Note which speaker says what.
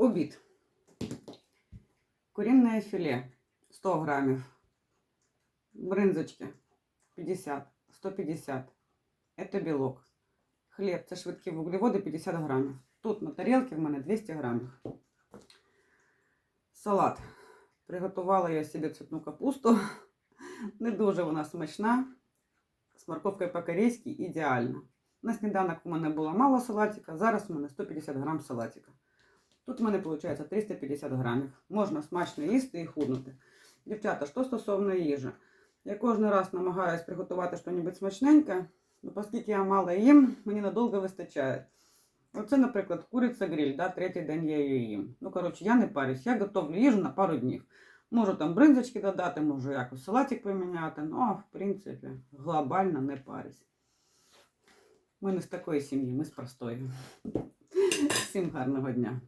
Speaker 1: Обід. Курінне філе 100 грамів. Бринзочки 50, 150. Це білок. Хліб це швидкі вуглеводи 50 грамів. Тут на тарілці в мене 200 грамів. Салат. Приготувала я собі цвітну капусту. Не дуже вона смачна. З морковкою по-корейськи ідеально. На сніданок у мене було мало салатика, зараз у мене 150 грам салатика. Тут у мене виходить 350 грамів. Можна смачно їсти і худнути. Дівчата, що стосовно їжі, я кожен раз намагаюся приготувати щось смачненьке, але оскільки я мало їм, мені надовго вистачає. Оце, наприклад, куриця гриль, да, третій день я її їм. Ну, коротше, я не парюсь, я готовлю їжу на пару днів. Можу там бринзочки додати, можу якось салатик поміняти, ну, а в принципі, глобально не парюсь. Ми не з такої сім'ї, ми з простої. Всім гарного дня.